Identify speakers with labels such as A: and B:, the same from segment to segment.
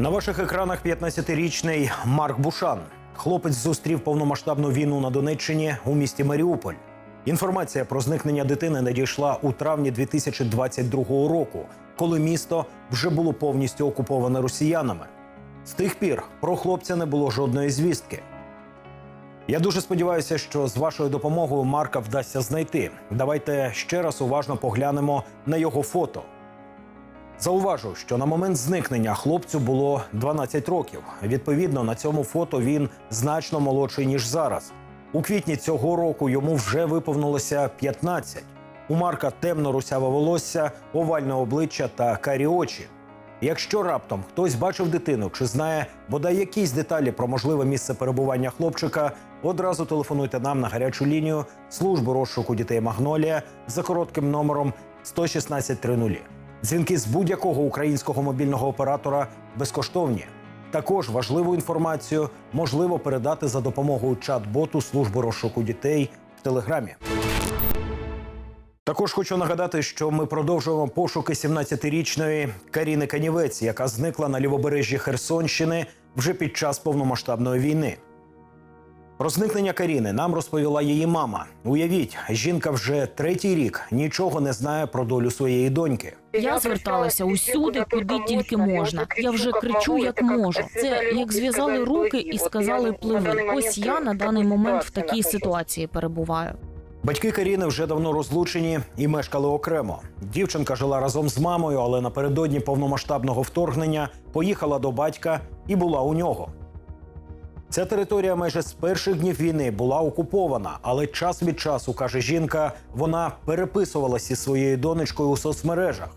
A: На ваших екранах 15-річний Марк Бушан. Хлопець зустрів повномасштабну війну на Донеччині у місті Маріуполь. Інформація про зникнення дитини надійшла у травні 2022 року, коли місто вже було повністю окуповане росіянами. З тих пір про хлопця не було жодної звістки. Я дуже сподіваюся, що з вашою допомогою Марка вдасться знайти. Давайте ще раз уважно поглянемо на його фото. Зауважу, що на момент зникнення хлопцю було 12 років. Відповідно, на цьому фото він значно молодший ніж зараз. У квітні цього року йому вже виповнилося 15. У Марка темно русяве волосся, овальне обличчя та карі очі. Якщо раптом хтось бачив дитину чи знає бодай якісь деталі про можливе місце перебування хлопчика, одразу телефонуйте нам на гарячу лінію служби розшуку дітей Магнолія за коротким номером 11630. Дзвінки з будь-якого українського мобільного оператора безкоштовні. Також важливу інформацію можливо передати за допомогою чат-боту служби розшуку дітей в Телеграмі. Також хочу нагадати, що ми продовжуємо пошуки 17-річної Каріни Канівець, яка зникла на лівобережжі Херсонщини вже під час повномасштабної війни. Про зникнення Каріни нам розповіла її мама. Уявіть, жінка вже третій рік нічого не знає про долю своєї доньки.
B: Я зверталася усюди, куди тільки можна. Я вже кричу, як можу. Це як зв'язали руки і сказали пливи. Ось я на даний момент в такій ситуації перебуваю.
A: Батьки Каріни вже давно розлучені і мешкали окремо. Дівчинка жила разом з мамою, але напередодні повномасштабного вторгнення поїхала до батька і була у нього. Ця територія майже з перших днів війни була окупована, але час від часу, каже жінка, вона переписувалася зі своєю донечкою у соцмережах.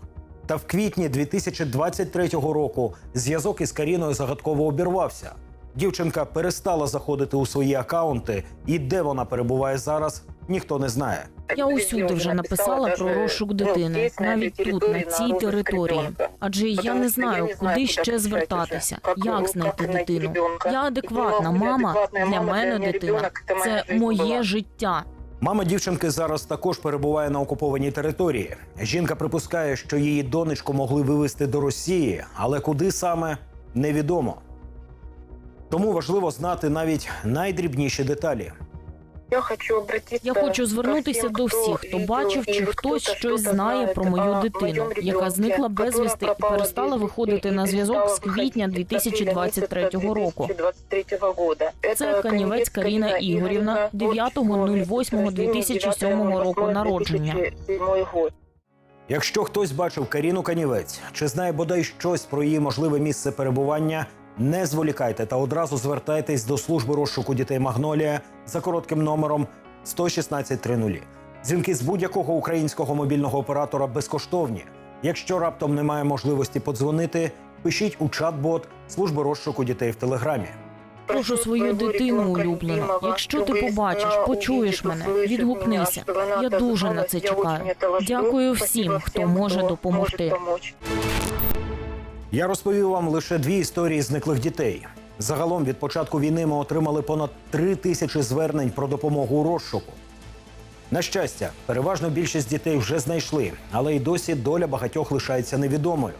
A: Та в квітні 2023 року зв'язок із Каріною загадково обірвався. Дівчинка перестала заходити у свої акаунти, і де вона перебуває зараз, ніхто не знає.
B: Я усюди вже написала про розшук дитини, навіть тут, на цій території. Адже я не знаю, куди ще звертатися, як знайти дитину. Я адекватна мама. Для мене дитина це моє життя.
A: Мама дівчинки зараз також перебуває на окупованій території. Жінка припускає, що її донечку могли вивезти до Росії, але куди саме невідомо. Тому важливо знати навіть найдрібніші деталі.
C: Я хочу обратитися
B: Я хочу звернутися до всіх, хто бачив чи хтось щось знає про мою дитину, яка зникла безвісти і перестала виходити на зв'язок з квітня 2023 року. Це Канівець Каріна Ігорівна, 9.08.2007 року народження.
A: Якщо хтось бачив Каріну Канівець чи знає бодай щось про її можливе місце перебування, не зволікайте та одразу звертайтесь до служби розшуку дітей Магнолія за коротким номером 11630. Дзвінки з будь-якого українського мобільного оператора безкоштовні. Якщо раптом немає можливості подзвонити, пишіть у чат-бот служби розшуку дітей в телеграмі.
B: Прошу свою дитину улюблену. Якщо ти побачиш, почуєш мене, відгукнися. Я дуже на це чекаю. Дякую всім, хто може допомогти.
A: Я розповів вам лише дві історії зниклих дітей. Загалом від початку війни ми отримали понад три тисячі звернень про допомогу у розшуку. На щастя, переважно більшість дітей вже знайшли, але й досі доля багатьох лишається невідомою.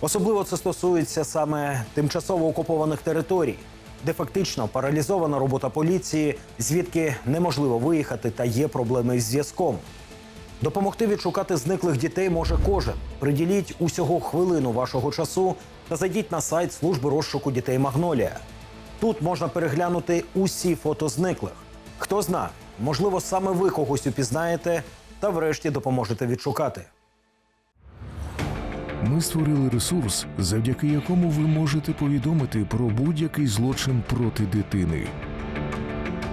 A: Особливо це стосується саме тимчасово окупованих територій, де фактично паралізована робота поліції, звідки неможливо виїхати та є проблеми із зв'язком. Допомогти відшукати зниклих дітей може кожен. Приділіть усього хвилину вашого часу та зайдіть на сайт служби розшуку дітей Магнолія. Тут можна переглянути усі фото зниклих. Хто зна, можливо, саме ви когось упізнаєте та врешті допоможете відшукати.
D: Ми створили ресурс, завдяки якому ви можете повідомити про будь-який злочин проти дитини.